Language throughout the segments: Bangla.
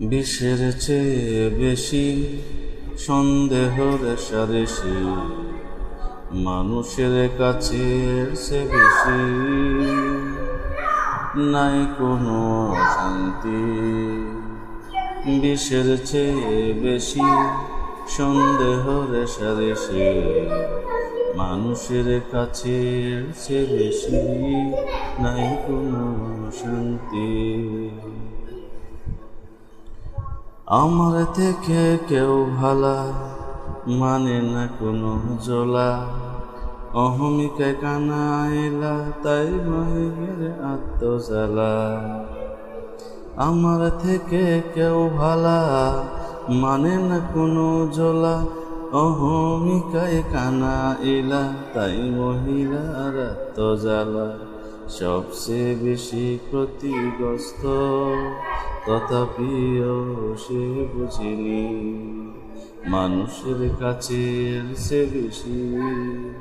বিষের চেয়ে বেশি সন্দেহ রেশারেশি মানুষের কাছে সে বেশি। নাই কোনো শান্তি বিষের চেয়ে বেশি সন্দেহ রেশারেশি মানুষের কাছে সে বেশি। নাই কোনো শান্তি আমার থেকে কেউ ভালা মানে না কোনো জোলা। অহমিকায় কানা এলা, তাই মহের আত্মজ্বালা। আমার থেকে কেউ ভালা মানে না কোনো জোলা। অহমিকায় কানা এলা, তাই মহিলার আত্মজ্বালা। সবচেয়ে বেশি ক্ষতিগ্রস্ত তথাপিও সে বুঝিনি। মানুষের কাছে সে বেশি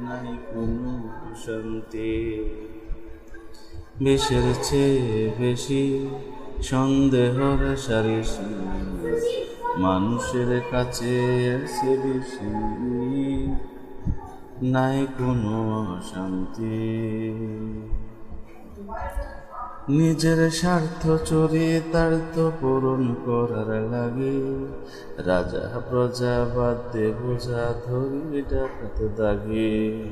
নাই কোনো শান্তি বিষের চেয়ে বেশি সন্দেহর সারিসি মানুষের কাছে সে বেশি নাই কোনো শান্তি নিজের স্বার্থ চরিতার্থ পূরণ করার লাগে। রাজা প্রজা বাদ্যে বোঝা ধরি ডাকাত দাগে।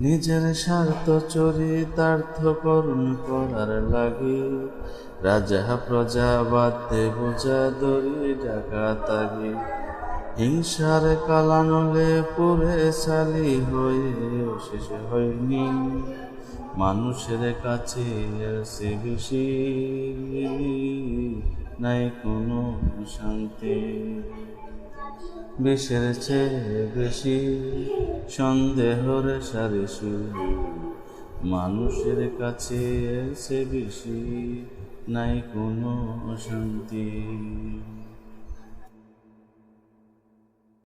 নিজের স্বার্থ চরিতার্থ করণ করার লাগে। রাজা প্রজা বাদ্যে বোঝা ধরি ডাকাত আগে হিংসার কালানলে পুরে সালি হয়ে শেষ হয়নি। মানুষের কাছে সে বেশি নাই কোনো শান্তি। বিষের চেয়ে বেশি সন্দেহর সারিসু মানুষের কাছে সে বেশি নাই কোনো শান্তি।